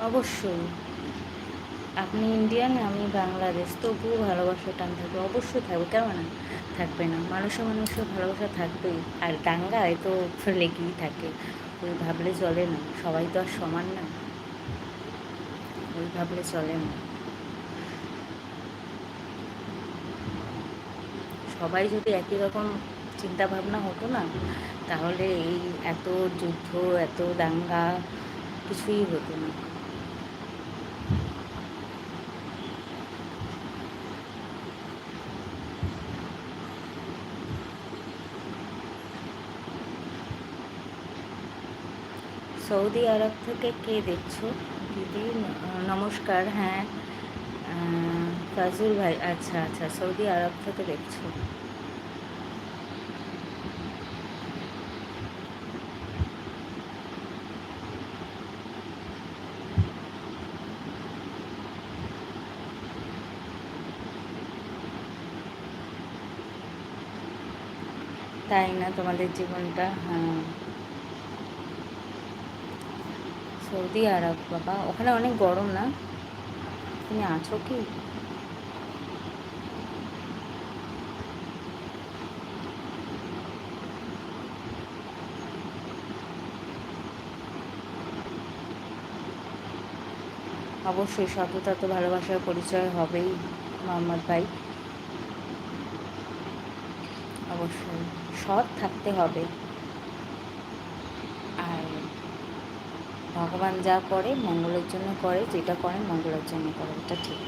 অবশ্যই। আপনি ইন্ডিয়ান আমি বাংলাদেশ তবুও ভালোবাসা টান থাকবে। অবশ্যই থাকবে। কেমন না? থাকবে না। মানুষের মানুষের ভালোবাসা থাকবেই। আর দাঙ্গায় তো লেগেই থাকে। ওই ভাবলে চলে না। সবাই তো আর সমান না। ওই ভাবলে চলে না। সবাই যদি একই রকম চিন্তা ভাবনা হতো না, তাহলে এই এত যুদ্ধ, এত দাঙ্গা কিছুই হতো না। সৌদি আরব থেকে কে দেখছ? দিদি নমস্কার হ্যাঁ। ফাজুল ভাই আচ্ছা আচ্ছা সৌদি আরব থেকে দেখছ। তাই না তোমাদের জীবনটা? হ্যাঁ। সৌদি আরব, বাবা। ওখানে অনেক গরম না? তুমি আছো কি? অবশ্যই সততা তো ভালোবাসার পরিচয় হবেই, মোহাম্মদ ভাই। অবশ্যই সৎ থাকতে হবে আর ভগবান যা করে মঙ্গলের জন্য করে যেটা করে মঙ্গলের জন্য করে এটা ঠিক।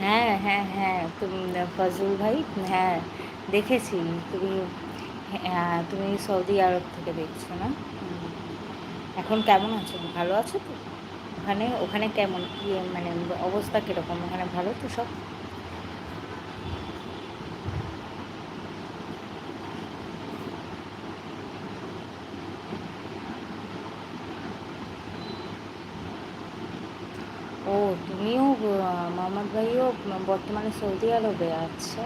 হ্যাঁ হ্যাঁ হ্যাঁ তুমি ফজল ভাই হ্যাঁ দেখেছি। তুমি হ্যাঁ তুমি সৌদি আরব থেকে দেখছ না? এখন কেমন আছো? ভালো আছো তো? ওখানে ওখানে কেমন? কী মানে অবস্থা কীরকম? ওখানে ভালো তো সব? ও তুমিও মোহাম্মদ ভাইও বর্তমানে সৌদি আরবে আচ্ছা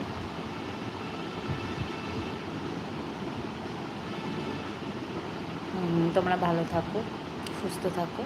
তোমরা ভালো থাকো সুস্থ থাকো।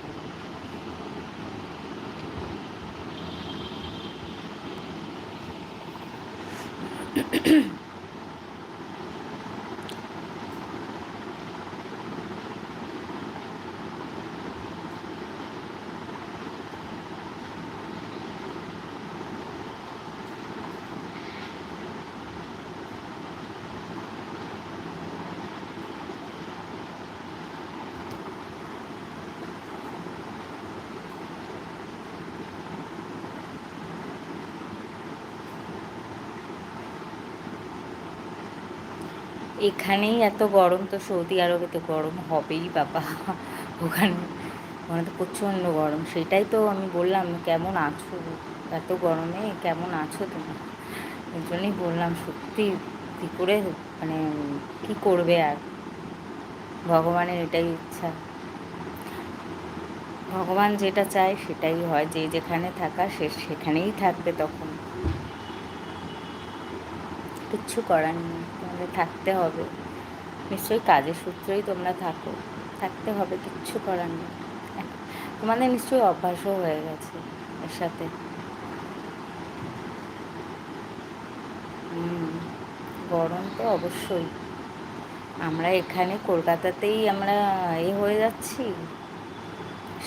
এখানেই এত গরম তো সৌদি আরবে তো গরম হবেই, বাবা। ওখানে ওখানে তো প্রচণ্ড গরম। সেটাই তো আমি বললাম, কেমন আছো? এত গরমে কেমন আছো তুমি? ওই জন্যই বললাম, সত্যি কী করে মানে কী করবে আর? ভগবানের এটাই ইচ্ছা। ভগবান যেটা চায় সেটাই হয়। যে যেখানে থাকা সে সেখানেই থাকবে তখন। কিচ্ছু করার নেই, তোমাদের থাকতে হবে। নিশ্চয়ই কাজের সূত্রেই তোমরা থাকো, থাকতে হবে, কিচ্ছু করার নেই। তোমাদের নিশ্চয়ই অভ্যাসও হয়ে গেছে এর সাথে। গরম তো অবশ্যই। আমরা এখানে কলকাতাতেই আমরা এ হয়ে যাচ্ছি,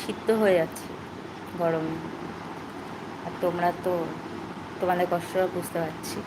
সিদ্ধ হয়ে যাচ্ছি গরমে। আর তোমরা তো, তোমাদের কষ্টটা বুঝতে পারছি।